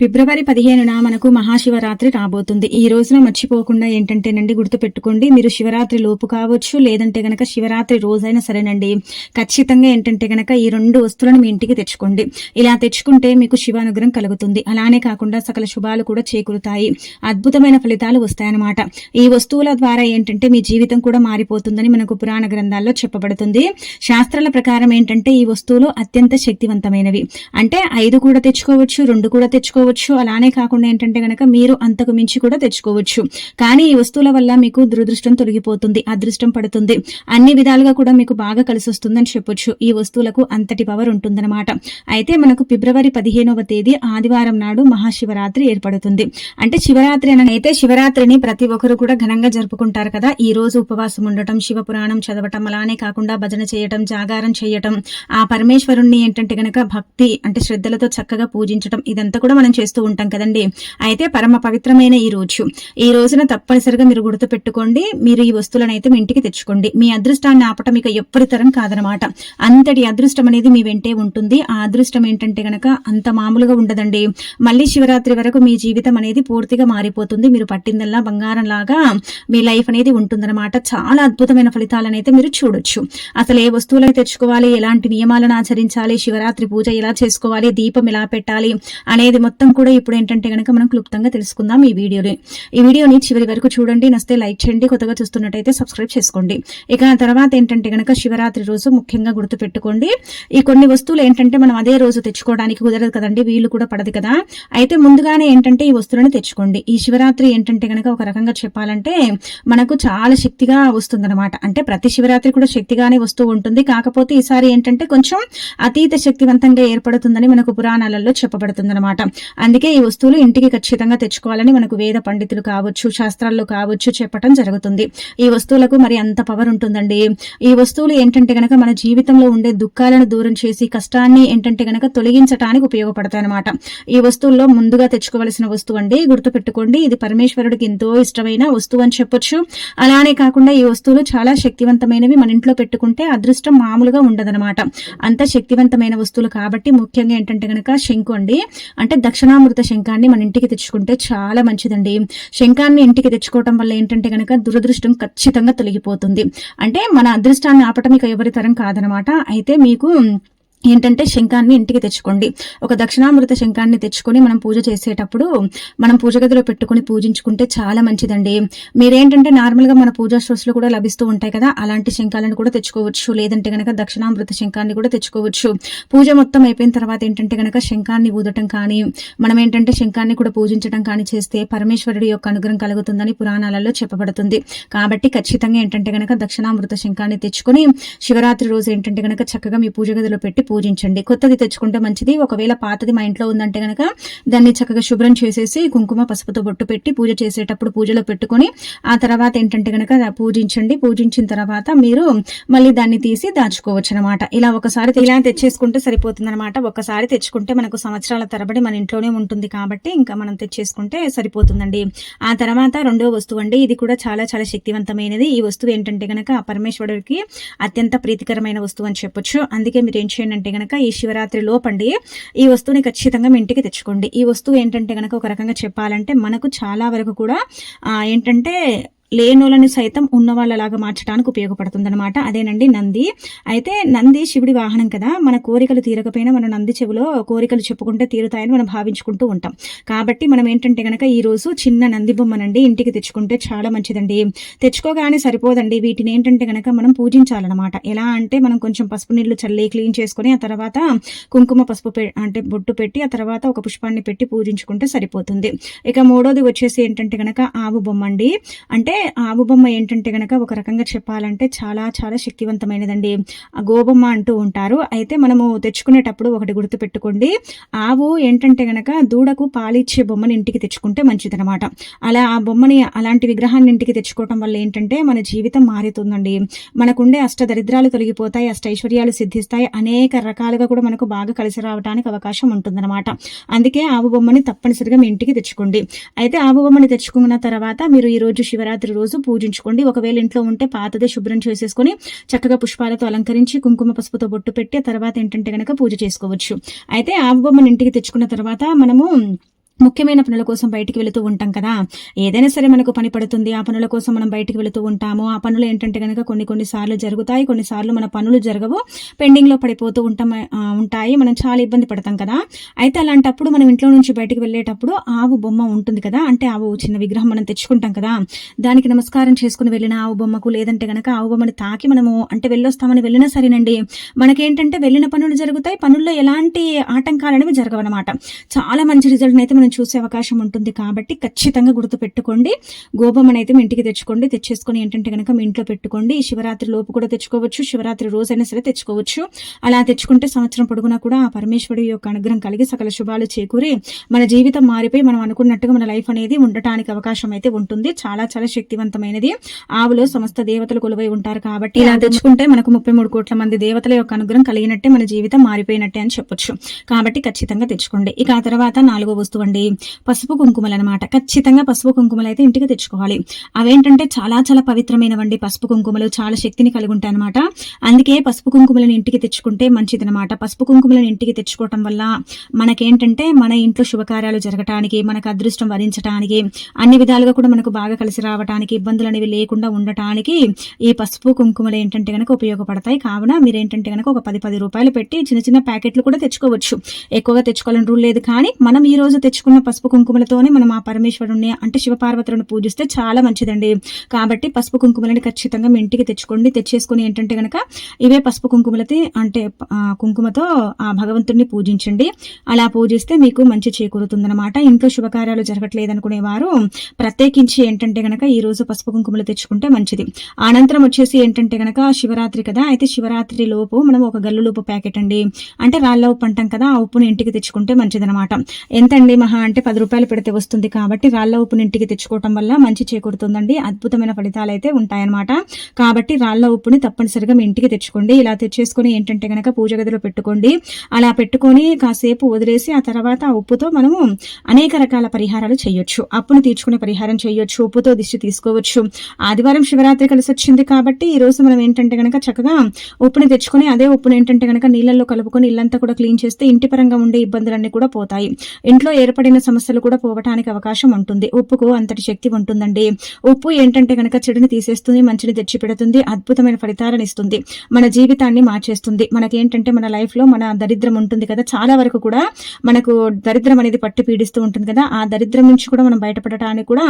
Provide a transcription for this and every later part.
ఫిబ్రవరి పదిహేనున మనకు మహాశివరాత్రి రాబోతుంది. ఈ రోజున మర్చిపోకుండా ఏంటంటేనండి గుర్తుపెట్టుకోండి మీరు శివరాత్రి లోపు కావచ్చు లేదంటే గనక శివరాత్రి రోజైనా సరేనండి. ఖచ్చితంగా ఏంటంటే గనక ఈ రెండు వస్తువులను మీ ఇంటికి తెచ్చుకోండి. ఇలా తెచ్చుకుంటే మీకు శివానుగ్రహం కలుగుతుంది. అలానే కాకుండా సకల శుభాలు కూడా చేకూరుతాయి. అద్భుతమైన ఫలితాలు వస్తాయన్నమాట. ఈ వస్తువుల ద్వారా ఏంటంటే మీ జీవితం కూడా మారిపోతుందని మనకు పురాణ గ్రంథాల్లో చెప్పబడుతుంది. శాస్త్రాల ప్రకారం ఏంటంటే ఈ వస్తువులు అత్యంత శక్తివంతమైనవి. అంటే ఐదు కూడా తెచ్చుకోవచ్చు రెండు కూడా తెచ్చుకోవచ్చు అలానే కాకుండా ఏంటంటే గనక మీరు అంతకు మించి కూడా తెచ్చుకోవచ్చు. కానీ ఈ వస్తువుల వల్ల మీకు దురదృష్టం తొలగిపోతుంది అదృష్టం పడుతుంది. అన్ని విధాలుగా కూడా మీకు బాగా కలిసి వస్తుందని చెప్పొచ్చు. ఈ వస్తువులకు అంతటి పవర్ ఉంటుందన్నమాట. అయితే మనకు ఫిబ్రవరి పదిహేనవ తేదీ ఆదివారం నాడు మహాశివరాత్రి ఏర్పడుతుంది. అంటే శివరాత్రి అయితే శివరాత్రిని ప్రతి ఒక్కరు కూడా ఘనంగా జరుపుకుంటారు కదా. ఈ రోజు ఉపవాసం ఉండటం శివ పురాణం చదవటం అలానే కాకుండా భజన చేయటం జాగారం చేయటం ఆ పరమేశ్వరుణ్ణి ఏంటంటే గనక భక్తి అంటే శ్రద్ధలతో చక్కగా పూజించటం ఇదంతా కూడా మనం చేస్తూ ఉంటాం కదండి. అయితే పరమ పవిత్రమైన ఈ రోజు. ఈ రోజున తప్పనిసరిగా మీరు గుర్తు పెట్టుకోండి మీరు ఈ వస్తువులను అయితే మీ ఇంటికి తెచ్చుకోండి. మీ అదృష్టాన్ని ఆపటం ఇక ఎప్పటి తరం కాదనమాట. అంతటి అదృష్టం అనేది మీ వెంటే ఉంటుంది. ఆ అదృష్టం ఏంటంటే గనక అంత మామూలుగా ఉండదండి. మళ్ళీ శివరాత్రి వరకు మీ జీవితం అనేది పూర్తిగా మారిపోతుంది. మీరు పట్టిందల్లా బంగారం లాగా మీ లైఫ్ అనేది ఉంటుందన్నమాట. చాలా అద్భుతమైన ఫలితాలను అయితే మీరు చూడొచ్చు. అసలు ఏ వస్తువులను తెచ్చుకోవాలి ఎలాంటి నియమాలను ఆచరించాలి శివరాత్రి పూజ ఎలా చేసుకోవాలి దీపం ఎలా పెట్టాలి అనేది మొత్తం కూడా ఇప్పుడు ఏంటంటే గనక మనం క్లుప్తంగా తెలుసుకుందాం ఈ వీడియోని. ఈ వీడియోని చివరి వరకు చూడండి నస్తే లైక్ చేయండి కొత్తగా చూస్తున్నట్టయితే సబ్స్క్రైబ్ చేసుకోండి. ఇక తర్వాత ఏంటంటే గనక శివరాత్రి రోజు ముఖ్యంగా గుర్తు పెట్టుకోండి ఈ కొన్ని వస్తువులు ఏంటంటే మనం అదే రోజు తెచ్చుకోవడానికి కుదరదు కదండి వీళ్ళు కూడా పడదు కదా. అయితే ముందుగానే ఏంటంటే ఈ వస్తువులను తెచ్చుకోండి. ఈ శివరాత్రి ఏంటంటే గనక ఒక రకంగా చెప్పాలంటే మనకు చాలా శక్తిగా వస్తుందన్నమాట. అంటే ప్రతి శివరాత్రి కూడా శక్తిగానే వస్తూ ఉంటుంది. కాకపోతే ఈసారి ఏంటంటే కొంచెం అతీత శక్తివంతంగా ఏర్పడుతుందని మనకు పురాణాలలో చెప్పబడుతుందన్నమాట. అందుకే ఈ వస్తువులు ఇంటికి ఖచ్చితంగా తెచ్చుకోవాలని మనకు వేద పండితులు కావచ్చు శాస్త్రాల్లో కావచ్చు చెప్పటం జరుగుతుంది. ఈ వస్తువులకు మరి అంత పవర్ ఉంటుందండి. ఈ వస్తువులు ఏంటంటే గనక మన జీవితంలో ఉండే దుఃఖాలను దూరం చేసి కష్టాన్ని ఏంటంటే గనక తొలగించడానికి ఉపయోగపడతాయి అనమాట ఈ వస్తువుల్లో ముందుగా తెచ్చుకోవలసిన వస్తువు అండి గుర్తుపెట్టుకోండి. ఇది పరమేశ్వరుడికి ఎంతో ఇష్టమైన వస్తువు అని చెప్పొచ్చు. అలానే కాకుండా ఈ వస్తువులు చాలా శక్తివంతమైనవి మన ఇంట్లో పెట్టుకుంటే అదృష్టం మామూలుగా ఉండదన్నమాట. అంత శక్తివంతమైన వస్తువులు కాబట్టి ముఖ్యంగా ఏంటంటే గనక శంకు అండి. అంటే దక్షిణామృత శంఖాన్ని మన ఇంటికి తెచ్చుకుంటే చాలా మంచిదండి. శంఖాన్ని ఇంటికి తెచ్చుకోవటం వల్ల ఏంటంటే గనక దురదృష్టం ఖచ్చితంగా తొలగిపోతుంది. అంటే మన అదృష్టాన్ని ఆపటం ఇక ఎవరి తరం కాదనమాట. అయితే మీకు ఏంటంటే శంఖాన్ని ఇంటికి తెచ్చుకోండి. ఒక దక్షిణామృత శంఖాన్ని తెచ్చుకొని మనం పూజ చేసేటప్పుడు మనం పూజ గదిలో పెట్టుకొని పూజించుకుంటే చాలా మంచిదండి. మీరేంటంటే నార్మల్గా మన పూజా స్టోర్స్లో కూడా లభిస్తూ ఉంటాయి కదా అలాంటి శంఖాలను కూడా తెచ్చుకోవచ్చు. లేదంటే గనక దక్షిణామృత శంఖాన్ని కూడా తెచ్చుకోవచ్చు. పూజ మొత్తం అయిపోయిన తర్వాత ఏంటంటే కనుక శంఖాన్ని ఊదటం కానీ మనం ఏంటంటే శంఖాన్ని కూడా పూజించడం కానీ చేస్తే పరమేశ్వరుడి యొక్క అనుగ్రహం కలుగుతుందని పురాణాలలో చెప్పబడుతుంది. కాబట్టి ఖచ్చితంగా ఏంటంటే కనుక దక్షిణామృత శంఖాన్ని తెచ్చుకొని శివరాత్రి రోజు ఏంటంటే గనక చక్కగా మీ పూజ గదిలో పెట్టి పూజించండి. కొత్తది తెచ్చుకుంటే మంచిది. ఒకవేళ పాతది మా ఇంట్లో ఉందంటే కనుక దాన్ని చక్కగా శుభ్రం చేసేసి కుంకుమ పసుపుతో బొట్టు పెట్టి పూజ చేసేటప్పుడు పూజలో పెట్టుకొని ఆ తర్వాత ఏంటంటే కనుక పూజించండి. పూజించిన తర్వాత మీరు మళ్ళీ దాన్ని తీసి దాచుకోవచ్చు అనమాట ఇలా ఒకసారి ఇలా తెచ్చేసుకుంటే సరిపోతుంది అనమాట ఒకసారి తెచ్చుకుంటే మనకు సంవత్సరాల తరబడి మన ఇంట్లోనే ఉంటుంది కాబట్టి ఇంకా మనం తెచ్చేసుకుంటే సరిపోతుందండి. ఆ తర్వాత రెండో వస్తువు అండి. ఇది కూడా చాలా చాలా శక్తివంతమైనది. ఈ వస్తువు ఏంటంటే గనక పరమేశ్వరుడికి అత్యంత ప్రీతికరమైన వస్తువు అని చెప్పొచ్చు. అందుకే మీరు ఏం చేయండి అంటే గనక ఈ శివరాత్రి లోపండి. ఈ వస్తువుని ఖచ్చితంగా మీ ఇంటికి తెచ్చుకోండి. ఈ వస్తువు ఏంటంటే గనక ఒక రకంగా చెప్పాలంటే మనకు చాలా వరకు కూడా ఏంటంటే లేనోళ్ళని సైతం ఉన్న వాళ్ళలాగా మార్చడానికి ఉపయోగపడుతుంది అనమాట అదేనండి నంది. అయితే నంది శివుడి వాహనం కదా. మన కోరికలు తీరకపోయినా మన నంది చెవిలో కోరికలు చెప్పుకుంటే తీరుతాయని మనం భావించుకుంటూ ఉంటాం. కాబట్టి మనం ఏంటంటే గనక ఈరోజు చిన్న నంది బొమ్మనండి ఇంటికి తెచ్చుకుంటే చాలా మంచిదండి. తెచ్చుకోగానే సరిపోదండి. వీటిని ఏంటంటే గనక మనం పూజించాలన్నమాట. ఎలా అంటే మనం కొంచెం పసుపు నీళ్ళు చల్లి క్లీన్ చేసుకొని ఆ తర్వాత కుంకుమ పసుపు పె- అంటే బొట్టు పెట్టి ఆ తర్వాత ఒక పుష్పాన్ని పెట్టి పూజించుకుంటే సరిపోతుంది. ఇక మూడోది వచ్చేసి ఏంటంటే గనక ఆవు బొమ్మ అండి అంటే ఆవు బొమ్మ ఏంటంటే గనక ఒక రకంగా చెప్పాలంటే చాలా చాలా శక్తివంతమైనదండి. ఆ గోబొమ్మ అంటూ ఉంటారు. అయితే మనము తెచ్చుకునేటప్పుడు ఒకటి గుర్తు పెట్టుకోండి ఆవు ఏంటంటే గనక దూడకు పాలిచ్చే బొమ్మని ఇంటికి తెచ్చుకుంటే మంచిదనమాట అలా ఆ బొమ్మని అలాంటి విగ్రహాన్ని ఇంటికి తెచ్చుకోవటం వల్ల ఏంటంటే మన జీవితం మారుతుందండి. మనకుండే అష్ట దరిద్రాలు తొలగిపోతాయి అష్ట ఐశ్వర్యాలు సిద్ధిస్తాయి అనేక రకాలుగా కూడా మనకు బాగా కలిసి రావడానికి అవకాశం ఉంటుందన్నమాట. అందుకే ఆవు బొమ్మని తప్పనిసరిగా మీ ఇంటికి తెచ్చుకోండి. అయితే ఆవు బొమ్మని తెచ్చుకున్న తర్వాత మీరు ఈ రోజు శివరాత్రి రోజు పూజించుకోండి. ఒకవేళ ఇంట్లో ఉంటే పాతదే శుభ్రం చేసేసుకొని చక్కగా పుష్పాలతో అలంకరించి కుంకుమ పసుపుతో బొట్టు పెట్టి తర్వాత ఏంటంటే గనక పూజ చేసుకోవచ్చు. అయితే ఆవు బొమ్మను ఇంటికి తెచ్చుకున్న తర్వాత మనము ముఖ్యమైన పనుల కోసం బయటికి వెళుతూ ఉంటాం కదా. ఏదైనా సరే మనకు పని పడుతుంది. ఆ పనుల కోసం మనం బయటికి వెళుతూ ఉంటాము. ఆ పనులు ఏంటంటే కనుక కొన్ని కొన్ని సార్లు జరుగుతాయి. కొన్నిసార్లు మన పనులు జరగవు. పెండింగ్లో పడిపోతూ ఉంటాం ఉంటాయి. మనం చాలా ఇబ్బంది పడతాం కదా. అయితే అలాంటప్పుడు మనం ఇంట్లో నుంచి బయటికి వెళ్ళేటప్పుడు ఆవు బొమ్మ ఉంటుంది కదా. అంటే ఆవు చిన్న విగ్రహం మనం తెచ్చుకుంటాం కదా. దానికి నమస్కారం చేసుకుని వెళ్ళిన ఆవు బొమ్మకు లేదంటే కనుక ఆవు బొమ్మని తాకి మనము అంటే వెళ్ళొస్తామని వెళ్ళినా సరేనండి. మనకేంటంటే వెళ్ళిన పనులు జరుగుతాయి. పనుల్లో ఎలాంటి ఆటంకాలు అనేవి జరగవన్నమాట. చాలా మంచి రిజల్ట్ అయితే మనం చూసే అవకాశం ఉంటుంది కాబట్టి ఖచ్చితంగా గుర్తు పెట్టుకోండి గోబొమ్మను అయితే మీ ఇంటికి తెచ్చుకోండి. తెచ్చేసుకొని ఏంటంటే కనుక మీ ఇంట్లో పెట్టుకోండి. ఈ శివరాత్రి లోపు కూడా తెచ్చుకోవచ్చు. శివరాత్రి రోజైనా సరే తెచ్చుకోవచ్చు. అలా తెచ్చుకుంటే సంవత్సరం పొడుగునా కూడా ఆ పరమేశ్వరుడి యొక్క అనుగ్రహం కలిగి సకల శుభాలు చేకూరి మన జీవితం మారిపోయి మనం అనుకున్నట్టుగా మన లైఫ్ అనేది ఉండటానికి అవకాశం అయితే ఉంటుంది. చాలా చాలా శక్తివంతమైనది. ఆవులో సమస్త దేవతలు కొలువై ఉంటారు కాబట్టి ఇలా తెచ్చుకుంటే మనకు ముప్పై మూడు కోట్ల మంది దేవతల యొక్క అనుగ్రహం కలిగినట్టే మన జీవితం మారిపోయినట్టే అని చెప్పొచ్చు. కాబట్టి ఖచ్చితంగా తెచ్చుకోండి. ఇక ఆ తర్వాత నాలుగో వస్తువు అండి పసుపు కుంకుమలు అనమాట ఖచ్చితంగా పసుపు కుంకుమలు అయితే ఇంటికి తెచ్చుకోవాలి. అవేంటంటే చాలా చాలా పవిత్రమైనవండి పసుపు కుంకుమలు. చాలా శక్తిని కలిగి ఉంటాయి అనమాట అందుకే పసుపు కుంకుమలను ఇంటికి తెచ్చుకుంటే మంచిదనమాట పసుపు కుంకుమలను ఇంటికి తెచ్చుకోవటం వల్ల మనకేంటంటే మన ఇంట్లో శుభకార్యాలు జరగటానికి మనకు అదృష్టం వరించడానికి అన్ని విధాలుగా కూడా మనకు బాగా కలిసి రావడానికి ఇబ్బందులు అనేవి లేకుండా ఉండటానికి ఈ పసుపు కుంకుమలు ఏంటంటే కనుక ఉపయోగపడతాయి. కావున మీరు ఏంటంటే కనుక ఒక పది పది రూపాయలు పెట్టి చిన్న చిన్న ప్యాకెట్లు కూడా తెచ్చుకోవచ్చు. ఎక్కువగా తెచ్చుకోవాలని రూల్ లేదు కానీ మనం ఈ రోజు తెచ్చుకున్న పసుపు కుంకుమలతోనే మనం ఆ పరమేశ్వరుణ్ణి అంటే శివపార్వతులను పూజిస్తే చాలా మంచిదండి. కాబట్టి పసుపు కుంకుమలని ఖచ్చితంగా మీ ఇంటికి తెచ్చుకోండి. తెచ్చేసుకుని ఏంటంటే కనుక ఇవే పసుపు కుంకుమలతో అంటే కుంకుమతో ఆ భగవంతుడిని పూజించండి. అలా పూజిస్తే మీకు మంచి చేకూరుతుందన్నమాట. ఇంట్లో శుభకార్యాలు జరగట్లేదనుకునే వారు ప్రత్యేకించి ఏంటంటే గనక ఈ రోజు పసుపు కుంకుమలు తెచ్చుకుంటే మంచిది. అనంతరం వచ్చేసి ఏంటంటే గనక శివరాత్రి కదా అయితే శివరాత్రి లోపు మనం ఒక గల్లులోపు ప్యాకెట్ అండి. అంటే రాళ్ళ ఉప్పు అంటాం కదా ఆ ఉప్పుని ఇంటికి తెచ్చుకుంటే మంచిదనమాట ఎంతండి మహా మహా అంటే పది రూపాయలు పెడితే వస్తుంది కాబట్టి రాళ్ళ ఉప్పుని ఇంటికి తెచ్చుకోవటం వల్ల మంచి చేకూరుతుందండి. అద్భుతమైన ఫలితాలు అయితే ఉంటాయన్నమాట. కాబట్టి రాళ్ళ ఉప్పుని తప్పనిసరిగా మీ ఇంటికి తెచ్చుకోండి. ఇలా తెచ్చేసుకొని ఏంటంటే గనక పూజ గదిలో పెట్టుకోండి. అలా పెట్టుకొని కాసేపు వదిలేసి ఆ తర్వాత ఆ ఉప్పుతో మనము అనేక రకాల పరిహారాలు చేయొచ్చు. అప్పును తీర్చుకునే పరిహారం చేయొచ్చు. ఉప్పుతో దిష్టి తీసుకోవచ్చు. ఆదివారం శివరాత్రి కలిసి వచ్చింది కాబట్టి ఈ రోజు మనం ఏంటంటే గనక చక్కగా ఉప్పుని తెచ్చుకొని అదే ఉప్పుని ఏంటంటే గనక నీళ్ళల్లో కలుపుకొని ఇల్లంతా కూడా క్లీన్ చేస్తే ఇంటి పరంగా ఉండే ఇబ్బందులన్నీ కూడా పోతాయి. ఇంట్లో ఏర్పడిన సమస్యలు కూడా పోవటానికి అవకాశం ఉంటుంది. ఉప్పుకు అంతటి శక్తి ఉంటుందండి. ఉప్పు ఏంటంటే కనుక చెడుని తీసేస్తుంది మంచిని తెచ్చిపెడుతుంది అద్భుతమైన ఫలితాలను ఇస్తుంది. మన జీవితాన్ని మార్చేస్తుంది. మనకేంటంటే మన లైఫ్లో మన దరిద్రం ఉంటుంది కదా. చాలా వరకు కూడా మనకు దరిద్రం అనేది పట్టి పీడిస్తూ ఉంటుంది కదా. ఆ దరిద్రం నుంచి కూడా మనం బయటపడటానికి కూడా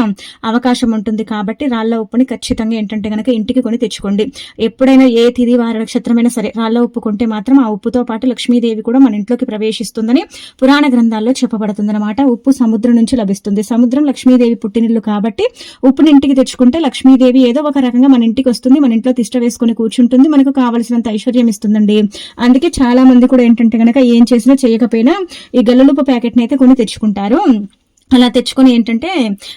అవకాశం ఉంటుంది. కాబట్టి రాళ్ళ ఉప్పుని ఖచ్చితంగా ఏంటంటే కనుక ఇంటికి కొని తెచ్చుకోండి. ఎప్పుడైనా ఏ తిది వారి నక్షత్రమైనా సరే రాళ్ళ ఉప్పు కొంటే మాత్రం ఆ ఉప్పుతో పాటు లక్ష్మీదేవి కూడా మన ఇంట్లోకి ప్రవేశిస్తుందని పురాణ గ్రంథాల్లో చెప్పబడుతుందన్నమాట. ఉప్పు సముద్రం నుంచి లభిస్తుంది. సముద్రం లక్ష్మీదేవి పుట్టినిల్లు కాబట్టి ఉప్పుని ఇంటికి తెచ్చుకుంటే లక్ష్మీదేవి ఏదో ఒక రకంగా మన ఇంటికి వస్తుంది మన ఇంట్లో తిష్ట వేసుకొని కూర్చుంటుంది మనకు కావలసినంత ఐశ్వర్యం ఇస్తుందండి. అందుకే చాలా మంది కూడా ఏంటంటే గనక ఏం చేసినా చేయకపోయినా ఈ గల్లులుపు ప్యాకెట్ అయితే కొని తెచ్చుకుంటారు. అలా తెచ్చుకొని ఏంటంటే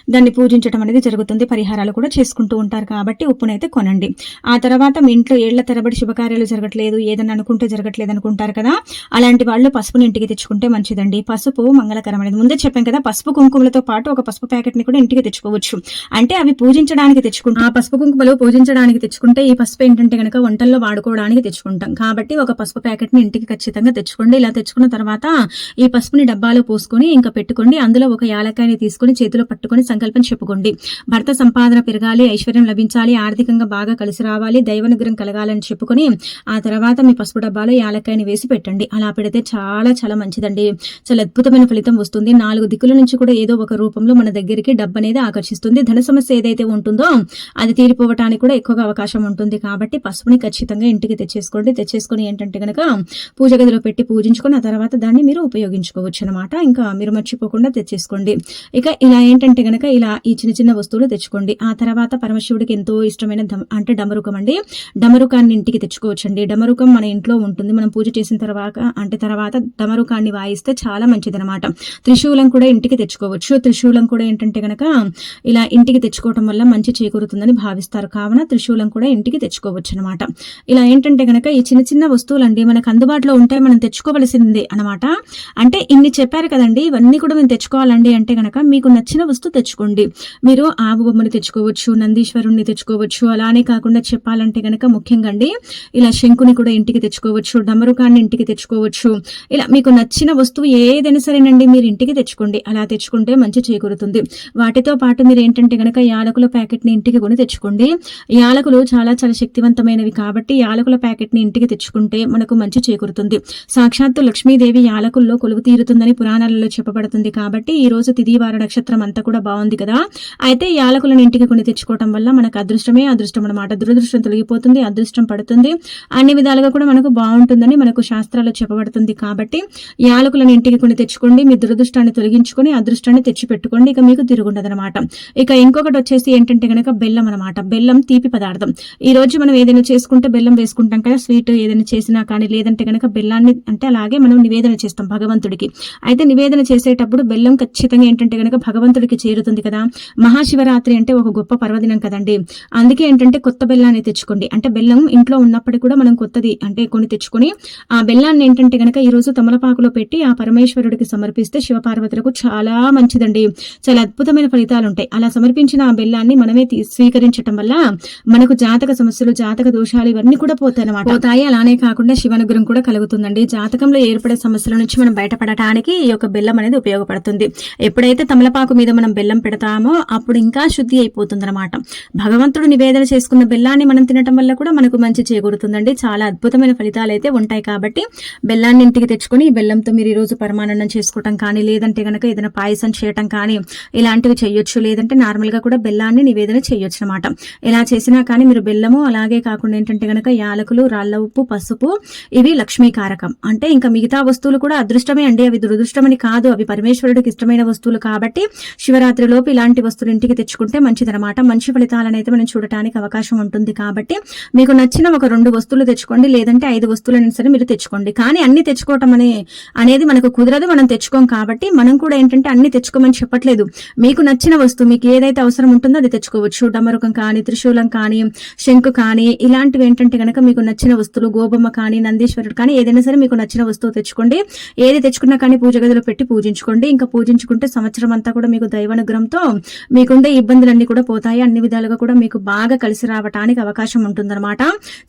దాన్ని పూజించడం అనేది జరుగుతుంది పరిహారాలు కూడా చేసుకుంటూ ఉంటారు కాబట్టి ఉప్పునైతే కొనండి. ఆ తర్వాత మీ ఇంట్లో ఏళ్ళ తరబడి శుభకార్యాలు జరగట్లేదు ఏదన్నా అనుకుంటే జరగట్లేదు అనుకుంటారు కదా అలాంటి వాళ్ళు పసుపుని ఇంటికి తెచ్చుకుంటే మంచిదండి. పసుపు మంగళకరమైనది ముందే చెప్పాం కదా పసుపు కుంకుమలతో పాటు ఒక పసుపు ప్యాకెట్ని కూడా ఇంటికి తెచ్చుకోవచ్చు. అంటే అవి పూజించడానికి తెచ్చుకుంటాం ఆ పసుపు కుంకుమలు పూజించడానికి తెచ్చుకుంటే ఈ పసుపు ఏంటంటే కనుక వంటల్లో వాడుకోవడానికి తెచ్చుకుంటాం. కాబట్టి ఒక పసుపు ప్యాకెట్ని ఇంటికి ఖచ్చితంగా తెచ్చుకోండి. ఇలా తెచ్చుకున్న తర్వాత ఈ పసుపుని డబ్బాలో పోసుకొని ఇంకా పెట్టుకోండి. అందులో ఒక యాలకాయని తీసుకొని చేతిలో పట్టుకొని సంకల్పం చెప్పుకోండి. భర్త సంపాదన పెరగాలి ఐశ్వర్యం లభించాలి ఆర్థికంగా బాగా కలిసి రావాలి దైవనుగ్రహం కలగాలని చెప్పుకొని ఆ తర్వాత మీ పసుపు డబ్బాలో యాలకాయని వేసి పెట్టండి. అలా పెడితే చాలా చాలా మంచిదండి. చాలా అద్భుతమైన ఫలితం వస్తుంది. నాలుగు దిక్కుల నుంచి కూడా ఏదో ఒక రూపంలో మన దగ్గరికి డబ్బు అనేది ఆకర్షిస్తుంది. ధన సమస్య ఏదైతే ఉంటుందో అది తీరిపోవటానికి కూడా ఎక్కువగా అవకాశం ఉంటుంది. కాబట్టి పసుపుని ఖచ్చితంగా ఇంటికి తెచ్చేసుకోండి. తెచ్చేసుకొని ఏంటంటే గనక పూజ గదిలో పెట్టి పూజించుకొని ఆ తర్వాత దాన్ని మీరు ఉపయోగించుకోవచ్చు అనమాట ఇంకా మీరు మర్చిపోకుండా తెచ్చేసుకోండి. ఇక ఇలా ఏంటంటే గనక ఇలా ఈ చిన్న చిన్న వస్తువులు తెచ్చుకోండి. ఆ తర్వాత పరమశివుడికి ఎంతో ఇష్టమైన దమ్- అంటే డమరుకం అండి. డమరుకాన్ని ఇంటికి తెచ్చుకోవచ్చండి. డమరుకం మన ఇంట్లో ఉంటుంది. మనం పూజ చేసిన తర్వాత అంటే తర్వాత డమరుకాన్ని వాయిస్తే చాలా మంచిదనమాట త్రిశూలం కూడా ఇంటికి తెచ్చుకోవచ్చు. త్రిశూలం కూడా ఏంటంటే గనక ఇలా ఇంటికి తెచ్చుకోవటం వల్ల మంచి చేకూరుతుందని భావిస్తారు. కావున త్రిశూలం కూడా ఇంటికి తెచ్చుకోవచ్చు అనమాట ఇలా ఏంటంటే గనక ఈ చిన్న చిన్న వస్తువులండి మనకు అందుబాటులో ఉంటాయి. మనం తెచ్చుకోవలసింది అనమాట అంటే ఇన్ని చెప్పారు కదండి. ఇవన్నీ కూడా మేము తెచ్చుకోవాలండి అంటే గనక మీకు నచ్చిన వస్తువు తెచ్చుకోండి. మీరు ఆవు బొమ్మని తెచ్చుకోవచ్చు నందీశ్వరుణ్ణి తెచ్చుకోవచ్చు అలానే కాకుండా చెప్పాలంటే కనుక ముఖ్యంగా అండి ఇలా శంకుని కూడా ఇంటికి తెచ్చుకోవచ్చు డమరుకాన్ని ఇంటికి తెచ్చుకోవచ్చు. ఇలా మీకు నచ్చిన వస్తువు ఏదైనా సరేనండి మీరు ఇంటికి తెచ్చుకోండి. అలా తెచ్చుకుంటే మంచి చేకూరుతుంది. వాటితో పాటు మీరు ఏంటంటే గనక యాలకుల ప్యాకెట్ని ఇంటికి కొని తెచ్చుకోండి. యాలకులు చాలా చాలా శక్తివంతమైనవి కాబట్టి యాలకుల ప్యాకెట్ని ఇంటికి తెచ్చుకుంటే మనకు మంచి చేకూరుతుంది. సాక్షాత్తు లక్ష్మీదేవి యాలకుల్లో కొలువు తీరుతుందని పురాణాలలో చెప్పబడుతుంది కాబట్టి ఈ రోజు తిదివార నక్షత్రం అంతా కూడా బాగుంది కదా. అయితే యాలకులను ఇంటికి కొని తెచ్చుకోవటం వల్ల మనకు అదృష్టమే అదృష్టం అనమాట దురదృష్టం తొలగిపోతుంది అదృష్టం పడుతుంది. అన్ని విధాలుగా కూడా మనకు బాగుంటుందని మనకు శాస్త్రాలు చెప్పబడుతుంది కాబట్టి యాలకులను ఇంటికి కొని తెచ్చుకోండి మీ దురదృష్టాన్ని తొలగించుకొని అదృష్టాన్ని తెచ్చిపెట్టుకోండి. ఇక మీకు తిరుగుండదనమాట ఇక ఇంకొకటి వచ్చేసి ఏంటంటే గనక బెల్లం అనమాట బెల్లం తీపి పదార్థం. ఈ రోజు మనం ఏదైనా చేసుకుంటే బెల్లం వేసుకుంటాం కదా స్వీట్ ఏదైనా చేసినా కానీ లేదంటే గనక బెల్లాన్ని అంటే అలాగే మనం నివేదన చేస్తాం భగవంతుడికి. అయితే నివేదన చేసేటప్పుడు బెల్లం ఖచ్చితంగా ఏంటంటే గనక భగవంతుడికి చేరుతుంది కదా. మహాశివరాత్రి అంటే ఒక గొప్ప పర్వదినం కదండి. అందుకే ఏంటంటే కొత్త బెల్లాన్ని తెచ్చుకోండి. అంటే బెల్లం ఇంట్లో ఉన్నప్పటికీ కూడా మనం కొత్తది అంటే కొని తెచ్చుకొని ఆ బెల్లాన్ని ఏంటంటే గనక ఈ రోజు తమలపాకులో పెట్టి ఆ పరమేశ్వరుడికి సమర్పిస్తే శివపార్వతులకు చాలా మంచిదండి. చాలా అద్భుతమైన ఫలితాలు ఉంటాయి అలా సమర్పించిన ఆ బెల్లాన్ని మనమే తీ- స్వీకరించటం వల్ల మనకు జాతక సమస్యలు జాతక దోషాలు ఇవన్నీ కూడా పోతాయి అనమాట పోతాయి. అలానే కాకుండా శివనుగ్రహం కూడా కలుగుతుందండి. జాతకంలో ఏర్పడే సమస్యల నుంచి మనం బయటపడటానికి ఈ యొక్క బెల్లం అనేది ఉపయోగపడుతుంది. ఎప్పుడైతే తమలపాకు మీద మనం బెల్లం పెడతామో అప్పుడు ఇంకా శుద్ధి అయిపోతుందన్నమాట. భగవంతుడు నివేదన చేసుకున్న బెల్లాన్ని మనం తినటం వల్ల కూడా మనకు మంచి చేకూరుతుందండి. చాలా అద్భుతమైన ఫలితాలు అయితే ఉంటాయి కాబట్టి బెల్లాన్ని ఇంటికి తెచ్చుకొని ఈ బెల్లంతో మీరు ఈ రోజు పరమానందం చేసుకోవటం కానీ లేదంటే గనక ఏదైనా పాయసం చేయటం కానీ ఇలాంటివి చేయొచ్చు. లేదంటే నార్మల్గా కూడా బెల్లాన్ని నివేదన చేయొచ్చు అనమాట ఇలా చేసినా కానీ మీరు బెల్లము అలాగే కాకుండా ఏంటంటే గనక యాలకులు రాళ్ళ ఉప్పు పసుపు ఇవి లక్ష్మీకారకం అంటే ఇంకా మిగతా వస్తువులు కూడా అదృష్టమే అండి. అవి దురదృష్టమని కాదు. అవి పరమేశ్వరుడికి ఇష్టమైన వస్తువులు కాబట్టి శివరాత్రి లోపు ఇలాంటి వస్తువులు ఇంటికి తెచ్చుకుంటే మంచిదనమాట మంచి ఫలితాలను అయితే మనం చూడటానికి అవకాశం ఉంటుంది కాబట్టి మీకు నచ్చిన ఒక రెండు వస్తువులు తెచ్చుకోండి. లేదంటే ఐదు వస్తువులైనా సరే మీరు తెచ్చుకోండి. కానీ అన్ని తెచ్చుకోవటం అనే అనేది మనకు కుదరదు. మనం తెచ్చుకోం కాబట్టి మనం కూడా ఏంటంటే అన్ని తెచ్చుకోమని చెప్పట్లేదు. మీకు నచ్చిన వస్తువు మీకు ఏదైతే అవసరం ఉంటుందో అది తెచ్చుకోవచ్చు. డమరుకం కానీ త్రిశూలం కానీ శంకు కానీ ఇలాంటివి ఏంటంటే గనక మీకు నచ్చిన వస్తువులు గోబమ్మ కానీ నందీశ్వరుడు కానీ ఏదైనా సరే మీకు నచ్చిన వస్తువు తెచ్చుకోండి. ఏది తెచ్చుకున్నా కానీ పూజ గదిలో పెట్టి పూజించుకోండి. ఇంకా పూజించుకుంటే సంవత్సరం అంతా కూడా మీకు దైవానుగ్రహంతో మీకుండే ఇబ్బందులన్నీ కూడా పోతాయి. అన్ని విధాలుగా కూడా మీకు బాగా కలిసి రావటానికి అవకాశం ఉంటుందన్నమాట.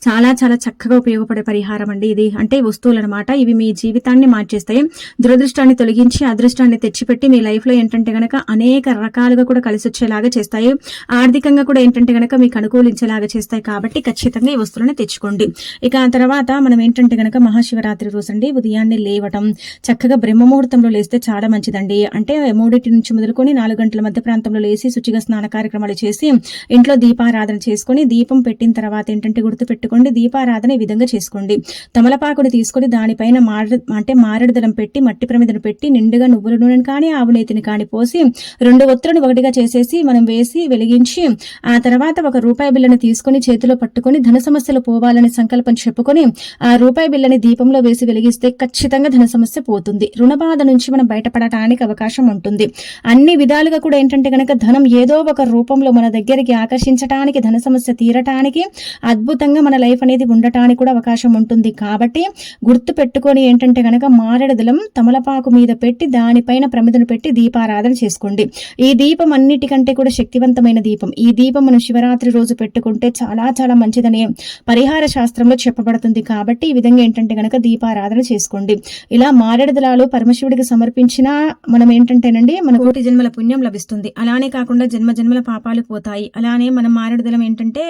చాలా చాలా చక్కగా ఉపయోగపడే పరిహారం అండి ఇది. అంటే వస్తువులు అనమాట ఇవి మీ జీవితాన్ని మార్చేస్తాయి. దురదృష్టాన్ని తొలగించి అదృష్టాన్ని తెచ్చిపెట్టి మీ లైఫ్లో ఏంటంటే గనక అనేక రకాలుగా కూడా కలిసి వచ్చేలాగా చేస్తాయి. ఆర్థికంగా కూడా ఏంటంటే గనక మీకు అనుకూలించేలాగా చేస్తాయి. కాబట్టి ఖచ్చితంగా ఈ వస్తువులను తెచ్చుకోండి. ఇక ఆ తర్వాత మనం ఏంటంటే గనక మహాశివరాత్రి రోజు అండి ఉదయాన్నే లేవటం చక్కగా బ్రహ్మముహూర్తంలో లేస్తే చాలా మంచిదండి. అంటే మూడింటి నుంచి మొదలుకొని నాలుగు గంటల మధ్య ప్రాంతంలో లేచి శుచిగా స్నాన కార్యక్రమాలు చేసి ఇంట్లో దీపారాధన చేసుకొని దీపం పెట్టిన తర్వాత ఏంటంటే గుర్తు పెట్టుకోండి దీపారాధన ఈ విధంగా చేసుకోండి. తమలపాకుని తీసుకొని దానిపైన మారడు అంటే మారేడుదలం పెట్టి మట్టి ప్రమిదను పెట్టి నిండుగా నువ్వుల నూనెను కానీ ఆవు నేతిని కానీ పోసి రెండు ఒత్తులను ఒకటిగా చేసేసి మనం వేసి వెలిగించి ఆ తర్వాత ఒక రూపాయి బిల్లను తీసుకొని చేతిలో పట్టుకొని ధన సమస్యలు పోవాలని సంకల్పం చెప్పుకొని ఆ రూపాయి బిల్లని దీపంలో వేసి వెలిగిస్తే ఖచ్చితంగా ధన సమస్య పోతుంది. రుణ బాధ నుంచి మనం బయటపడటానికి అవకాశం ఉంటుంది. అన్ని విధాలుగా కూడా ఏంటంటే గనక ధనం ఏదో ఒక రూపంలో మన దగ్గరికి ఆకర్షించడానికి ధన సమస్య తీరటానికి అద్భుతంగా మన లైఫ్ అనేది ఉండటానికి కూడా అవకాశం ఉంటుంది. కాబట్టి గుర్తు పెట్టుకొని ఏంటంటే గనక మారెడదలం తమలపాకు మీద పెట్టి దానిపైన ప్రమిదను పెట్టి దీపారాధన చేసుకోండి. ఈ దీపం అన్నిటికంటే కూడా శక్తివంతమైన దీపం. ఈ దీపం మనం శివరాత్రి రోజు పెట్టుకుంటే చాలా చాలా మంచిదని పరిహార శాస్త్రంలో చెప్పబడుతుంది. కాబట్టి ఈ విధంగా ఏంటంటే గనక దీపారాధన చేసుకోండి. ఇలా మారెడదలాలు పరమశివుడికి సమర్పించిన మనం ఏంటంటే ఏంటంటేనండి మన కోటి జన్మల పుణ్యం లభిస్తుంది. అలానే కాకుండా జన్మ జన్మల పాపాలు పోతాయి. అలానే మనం మారేడుదలం ఏంటంటే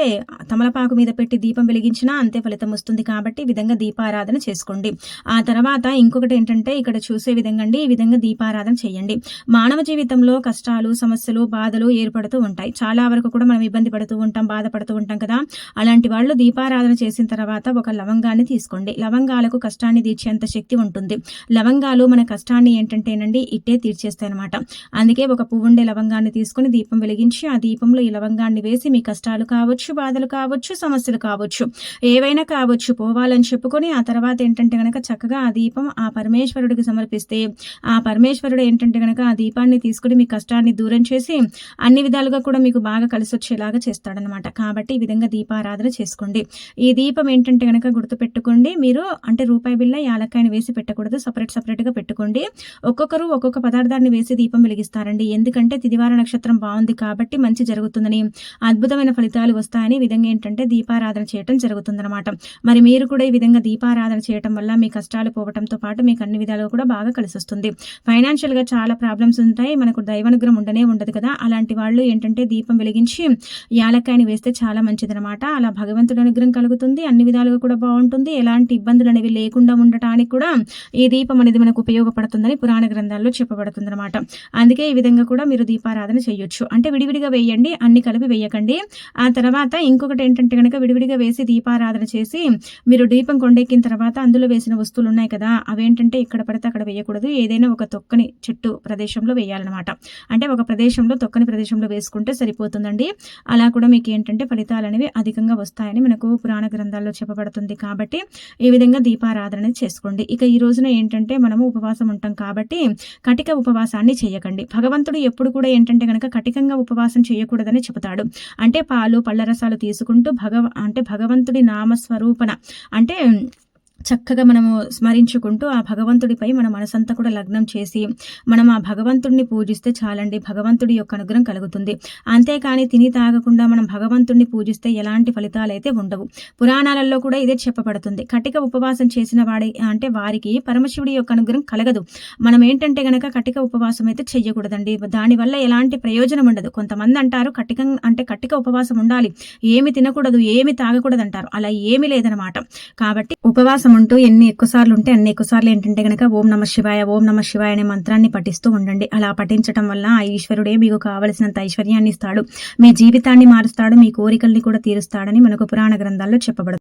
తమలపాకు మీద పెట్టి దీపం వెలిగించినా అంతే ఫలితం వస్తుంది కాబట్టి ఈ విధంగా దీపారాధన చేసుకోండి. ఆ తర్వాత ఇంకొకటి ఏంటంటే ఇక్కడ చూసే విధంగా అండి ఈ విధంగా దీపారాధన చేయండి. మానవ జీవితంలో కష్టాలు సమస్యలు బాధలు ఏర్పడుతూ ఉంటాయి. చాలా వరకు కూడా మనం ఇబ్బంది పడుతూ ఉంటాం బాధపడుతూ ఉంటాం కదా. అలాంటి వాళ్ళు దీపారాధన చేసిన తర్వాత ఒక లవంగాన్ని తీసుకోండి. లవంగాలకు కష్టాన్ని తీర్చేంత శక్తి ఉంటుంది. లవంగాలు మన కష్టాన్ని ఏంటంటేనండి ఇట్టే తీర్చేస్తాయి. అనమాట అందుకే ఒక పువ్వుండే లవంగాన్ని తీసుకొని దీపం వెలిగించి ఆ దీపంలో ఈ లవంగాన్ని వేసి మీ కష్టాలు కావచ్చు బాధలు కావచ్చు సమస్యలు కావచ్చు ఏవైనా కావచ్చు పోవాలని చెప్పుకొని ఆ తర్వాత ఏంటంటే గనక చక్కగా ఆ దీపం ఆ పరమేశ్వరుడికి సమర్పిస్తే ఆ పరమేశ్వరుడు ఏంటంటే గనక ఆ దీపాన్ని తీసుకుని మీ కష్టాన్ని దూరం చేసి అన్ని విధాలుగా కూడా మీకు బాగా కలిసి వచ్చేలాగా చేస్తాడనమాట కాబట్టి ఈ విధంగా దీపారాధన చేసుకోండి. ఈ దీపం ఏంటంటే గనక గుర్తుపెట్టుకోండి మీరు అంటే రూపాయి బిల్ల యాలక్కాయని వేసి పెట్టకూడదు సపరేట్ సపరేట్గా పెట్టుకోండి. ఒక్కొక్కరు ఒక్కొక్క పదార్థాన్ని ఒత్తుల్ని వేసి దీపం వెలిగిస్తారండి. ఎందుకంటే తిదివార నక్షత్రం బాగుంది కాబట్టి మంచి జరుగుతుందని అద్భుతమైన ఫలితాలు వస్తాయని ఈ విధంగా ఏంటంటే దీపారాధన చేయటం జరుగుతుందన్నమాట. మరి మీరు కూడా ఈ విధంగా దీపారాధన చేయటం వల్ల మీ కష్టాలు పోవటంతో పాటు మీకు అన్ని విధాలుగా కూడా బాగా కలిసి వస్తుంది ఫైనాన్షియల్గా చాలా ప్రాబ్లమ్స్ ఉంటాయి. మనకు దైవానుగ్రహం ఉండనే ఉండదు కదా. అలాంటి వాళ్ళు ఏంటంటే దీపం వెలిగించి యాలక్కాయని వేస్తే చాలా మంచిదనమాట అలా భగవంతుడి అనుగ్రహం కలుగుతుంది. అన్ని విధాలుగా కూడా బాగుంటుంది. ఎలాంటి ఇబ్బందులు అనేవి లేకుండా ఉండటానికి కూడా ఈ దీపం అనేది మనకు ఉపయోగపడుతుందని పురాణ గ్రంథాల్లో చెప్పబడుతుంది అనమాట అందుకే ఈ విధంగా కూడా మీరు దీపారాధన చేయొచ్చు అంటే విడివిడిగా వేయండి అన్ని కలిపి వేయకండి. ఆ తర్వాత ఇంకొకటి ఏంటంటే కనుక విడివిడిగా వేసి దీపారాధన చేసి మీరు దీపం కొండెక్కిన తర్వాత అందులో వేసిన వస్తువులు ఉన్నాయి కదా అవేంటంటే ఇక్కడ పడితే అక్కడ వేయకూడదు. ఏదైనా ఒక తొక్కని చెట్టు ప్రదేశంలో వేయాలన్నమాట. అంటే ఒక ప్రదేశంలో తొక్కని ప్రదేశంలో వేసుకుంటే సరిపోతుందండి. అలా కూడా మీకు ఏంటంటే ఫలితాలు అనేవి అధికంగా వస్తాయని మనకు పురాణ గ్రంథాల్లో చెప్పబడుతుంది కాబట్టి ఈ విధంగా దీపారాధన చేసుకోండి. ఇక ఈ రోజున ఏంటంటే మనము ఉపవాసం ఉంటాం కాబట్టి కటిక ఉపవాసం ఉపవాసాన్ని చేయకండి. భగవంతుడు ఎప్పుడు కూడా ఏంటంటే కనుక కటికంగా ఉపవాసం చేయకూడదని చెబుతాడు. అంటే పాలు పళ్ళ రసాలు తీసుకుంటూ భగవ అంటే భగవంతుడి నామస్వరూపణ. అంటే చక్కగా మనము స్మరించుకుంటూ ఆ భగవంతుడిపై మన మనసంతా కూడా లగ్నం చేసి మనం ఆ భగవంతుడిని పూజిస్తే చాలండి. భగవంతుడి యొక్క అనుగ్రహం కలుగుతుంది. అంతేకాని తిని తాగకుండా మనం భగవంతుడిని పూజిస్తే ఎలాంటి ఫలితాలు అయితే ఉండవు. పురాణాలలో కూడా ఇదే చెప్పబడుతుంది. కటిక ఉపవాసం చేసిన వాడి అంటే వారికి పరమశివుడి యొక్క అనుగ్రహం కలగదు. మనం ఏంటంటే గనక కటిక ఉపవాసం అయితే చెయ్యకూడదండి. దానివల్ల ఎలాంటి ప్రయోజనం ఉండదు. కొంతమంది అంటారు కటికం అంటే కటిక ఉపవాసం ఉండాలి. ఏమి తినకూడదు ఏమి తాగకూడదు అంటారు. అలా ఏమీ లేదనమాట. కాబట్టి ఉపవాసం ఉంటూ ఎన్ని ఎక్కువసార్లు ఉంటే అన్ని ఎక్కువసార్లు ఏంటంటే గనక ఓం నమ శివాయ ఓం నమ శివాయ అనే మంత్రాన్ని పఠిస్తూ ఉండండి. అలా పఠించడం వల్ల ఆ ఈశ్వరుడే మీకు కావలసినంత ఐశ్వర్యాన్ని ఇస్తాడు మీ జీవితాన్ని మారుస్తాడు మీ కోరికల్ని కూడా తీరుస్తాడని మనకు పురాణ గ్రంథాల్లో చెప్పబడుతుంది.